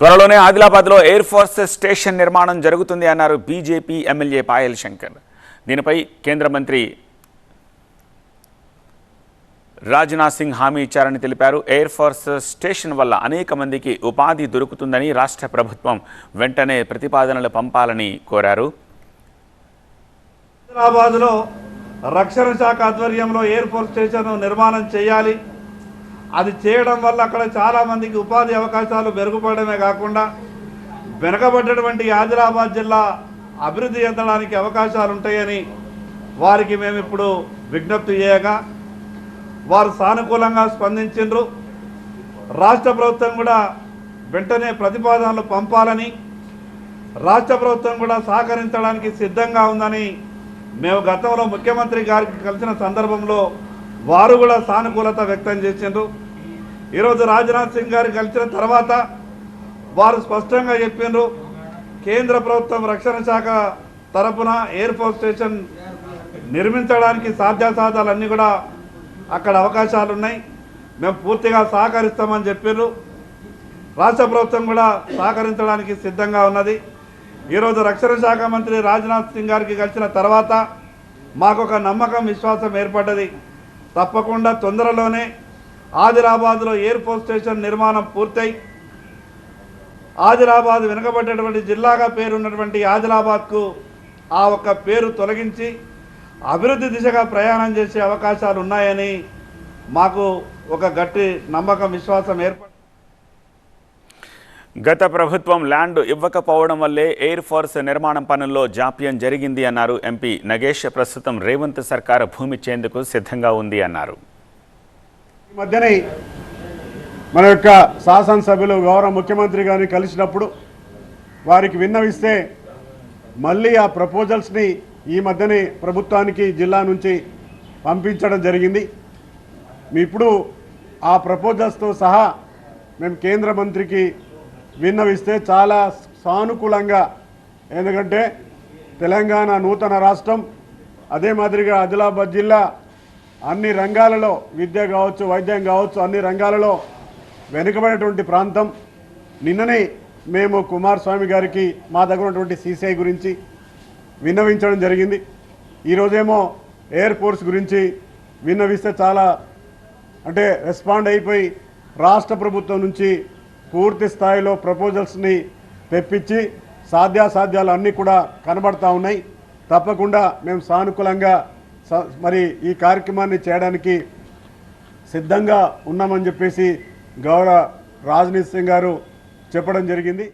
త్వరలోనే ఆదిలాబాద్లో air force station నిర్మాణం జరుగుతుంది అన్నారు బీజేపీ ఎమ్మెల్యే పాయల్ శంకర్. దీనిపై కేంద్ర మంత్రి రాజ్నాథ్ సింగ్ హామీ ఇచ్చారని తెలిపారు. ఎయిర్ ఫోర్స్ స్టేషన్ వల్ల అనేక మందికి ఉపాధి దొరుకుతుందని రాష్ట్ర ప్రభుత్వం వెంటనే ప్రతిపాదనలు పంపాలని కోరారు. హైదరాబాద్లో రక్షణ శాఖ ఆధ్వర్యంలో ఎయిర్ ఫోర్స్ స్టేషన్ నిర్మాణం చేయాలి. అది చేయడం వల్ల అక్కడ చాలామందికి ఉపాధి అవకాశాలు మెరుగుపడమే కాకుండా వెనకబడ్డటువంటి ఆదిలాబాద్ జిల్లా అభివృద్ధి చెందడానికి అవకాశాలు ఉంటాయని వారికి మేము ఇప్పుడు విజ్ఞప్తి చేయగా వారు సానుకూలంగా స్పందించిండ్రు. రాష్ట్ర ప్రభుత్వం కూడా వెంటనే ప్రతిపాదనలు పంపాలని రాష్ట్ర ప్రభుత్వం కూడా సహకరించడానికి సిద్ధంగా ఉందని మేము గతంలో ముఖ్యమంత్రి గారికి కలిసిన సందర్భంలో వారు కూడా సానుకూలత వ్యక్తం చేసిండ్రు. ఈరోజు రాజ్నాథ్ సింగ్ గారికి కలిసిన తర్వాత వారు స్పష్టంగా చెప్పిండ్రు కేంద్ర ప్రభుత్వం రక్షణ శాఖ తరపున ఎయిర్ ఫోర్స్ స్టేషన్ నిర్మించడానికి సాధ్యాసాధ్యాలన్నీ కూడా అక్కడ అవకాశాలు ఉన్నాయి మేము పూర్తిగా సహకరిస్తామని చెప్పారు రాష్ట్ర ప్రభుత్వం కూడా సహకరించడానికి సిద్ధంగా ఉన్నది. ఈరోజు రక్షణ శాఖ మంత్రి రాజ్నాథ్ సింగ్ గారికి కలిసిన తర్వాత మాకు ఒక నమ్మకం విశ్వాసం ఏర్పడ్డది. తప్పకుండా తొందరలోనే ఆదిలాబాద్లో ఎయిర్ ఫోర్స్ స్టేషన్ నిర్మాణం పూర్తయి. ఆదిలాబాద్ వెనుకబడ్డటువంటి జిల్లాగా పేరున్నటువంటి ఆదిలాబాద్కు ఆ ఒక్క పేరు తొలగించి అభివృద్ధి దిశగా ప్రయాణం చేసే అవకాశాలు ఉన్నాయని మాకు ఒక గట్టి నమ్మకం విశ్వాసం ఏర్పడి గత ప్రభుత్వం ల్యాండ్ ఇవ్వకపోవడం వల్లే ఎయిర్ ఫోర్స్ నిర్మాణం పనుల్లో జాప్యం జరిగింది అన్నారు ఎంపీ నగేష్. ప్రస్తుతం రేవంత్ సర్కార్ భూమి ఇచ్చేందుకు సిద్ధంగా ఉంది అన్నారు. ఈ మధ్యనే మన యొక్క శాసనసభ్యులు గౌరవ ముఖ్యమంత్రి గారిని కలిసినప్పుడు వారికి విన్నవిస్తే మళ్ళీ ఆ ప్రపోజల్స్ని ఈ మధ్యనే ప్రభుత్వానికి జిల్లా నుంచి పంపించడం జరిగింది. మీ ఇప్పుడు ఆ ప్రపోజల్స్తో సహా మేము కేంద్ర మంత్రికి విన్నవిస్తే చాలా సానుకూలంగా ఎందుకంటే తెలంగాణ నూతన రాష్ట్రం అదే మాదిరిగా ఆదిలాబాద్ జిల్లా అన్ని రంగాలలో విద్య కావచ్చు వైద్యం కావచ్చు అన్ని రంగాలలో వెనుకబడినటువంటి ప్రాంతం. నిన్ననే మేము కుమారస్వామి గారికి మా దగ్గర ఉన్నటువంటి సీసీఐ గురించి విన్నవించడం జరిగింది. ఈరోజేమో ఎయిర్ ఫోర్స్ గురించి విన్నవిస్తే చాలా అంటే రెస్పాండ్ అయిపోయి రాష్ట్ర ప్రభుత్వం నుంచి పూర్తి స్థాయిలో ప్రపోజల్స్ని తెప్పించి సాధ్యాసాధ్యాలు అన్నీ కూడా కనబడతా ఉన్నాయి. తప్పకుండా మేము సానుకూలంగా మరి ఈ కార్యక్రమాన్ని చేయడానికి సిద్ధంగా ఉన్నామని చెప్పేసి గౌరవ రాజనీత్ సింగ్ గారు చెప్పడం జరిగింది.